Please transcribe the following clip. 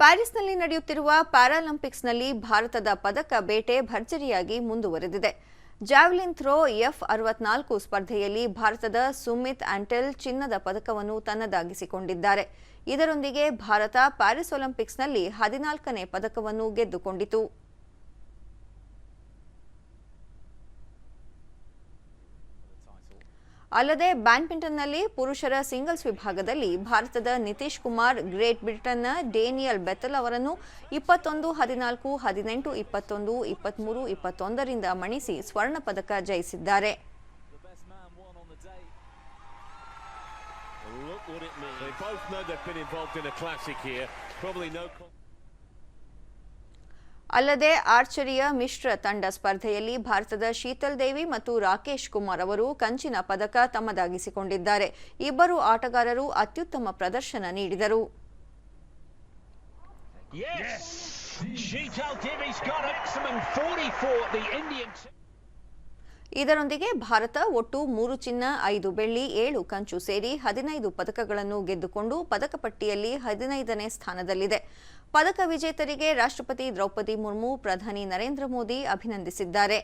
ಪ್ಯಾರಿಸ್ನಲ್ಲಿ ನಡೆಯುತ್ತಿರುವ ಪ್ಯಾರಾಲಿಂಪಿಕ್ಸ್ನಲ್ಲಿ ಭಾರತದ ಪದಕ ಬೇಟೆ ಭರ್ಜರಿಯಾಗಿ ಮುಂದುವರೆದಿದೆ. ಜಾವ್ಲಿನ್ ಥ್ರೋ ಎಫ್ ಅರವತ್ನಾಲ್ಕು ಸ್ಪರ್ಧೆಯಲ್ಲಿ ಭಾರತದ ಸುಮಿತ್ ಆಂಟೆಲ್ ಚಿನ್ನದ ಪದಕವನ್ನು ತನ್ನದಾಗಿಸಿಕೊಂಡಿದ್ದಾರೆ. ಇದರೊಂದಿಗೆ ಭಾರತ ಪ್ಯಾರಿಸ್ ಒಲಿಂಪಿಕ್ಸ್ನಲ್ಲಿ ಹದಿನಾಲ್ಕನೇ ಪದಕವನ್ನು ಗೆದ್ದುಕೊಂಡಿತು. ಅಲ್ಲದೆ ಬ್ಯಾಡ್ಮಿಂಟನ್ನಲ್ಲಿ ಪುರುಷರ ಸಿಂಗಲ್ಸ್ ವಿಭಾಗದಲ್ಲಿ ಭಾರತದ ನಿತೀಶ್ ಕುಮಾರ್, ಗ್ರೇಟ್ ಬ್ರಿಟನ್ನ ಡೇನಿಯಲ್ ಬೆತಲ್ ಅವರನ್ನು ಇಪ್ಪತ್ತೊಂದು, ಹದಿನಾಲ್ಕು, ಹದಿನೆಂಟು, ಇಪ್ಪತ್ತೊಂದು, ಇಪ್ಪತ್ಮೂರು, ಇಪ್ಪತ್ತೊಂದರಿಂದ ಮಣಿಸಿ ಸ್ವರ್ಣ ಪದಕ ಜಯಿಸಿದ್ದಾರೆ. ಅಲ್ಲದೆ ಆರ್ಚರಿಯ ಮಿಶ್ರ ತಂಡ ಸ್ಪರ್ಧೆಯಲ್ಲಿ ಭಾರತದ ಶೀತಲ್ ದೇವಿ ಮತ್ತು ರಾಕೇಶ್ ಕುಮಾರ್ ಅವರು ಕಂಚಿನ ಪದಕ ತಮ್ಮದಾಗಿಸಿಕೊಂಡಿದ್ದಾರೆ ಇಬ್ಬರು ಆಟಗಾರರು ಅತ್ಯುತ್ತಮ ಪ್ರದರ್ಶನ ನೀಡಿದರು Yes! Sheetal Devi's got excellent 44, the Indian. t- ಇದರೊಂದಿಗೆ ಭಾರತ ಒಟ್ಟು ಮೂರು ಚಿನ್ನ ಐದು ಬೆಳ್ಳಿ ಏಳು ಕಂಚು ಸೇರಿ ಹದಿನೈದು ಪದಕಗಳನ್ನು ಗೆದ್ದುಕೊಂಡು ಪದಕ ಪಟ್ಟಿಯಲ್ಲಿ ಹದಿನೈದನೇ ಸ್ಥಾನದಲ್ಲಿದೆ ಪದಕ ವಿಜೇತರಿಗೆ ರಾಷ್ಟ್ರಪತಿ ದ್ರೌಪದಿ ಮುರ್ಮು ಪ್ರಧಾನಿ ನರೇಂದ್ರ ಮೋದಿ ಅಭಿನಂದಿಸಿದ್ದಾರೆ.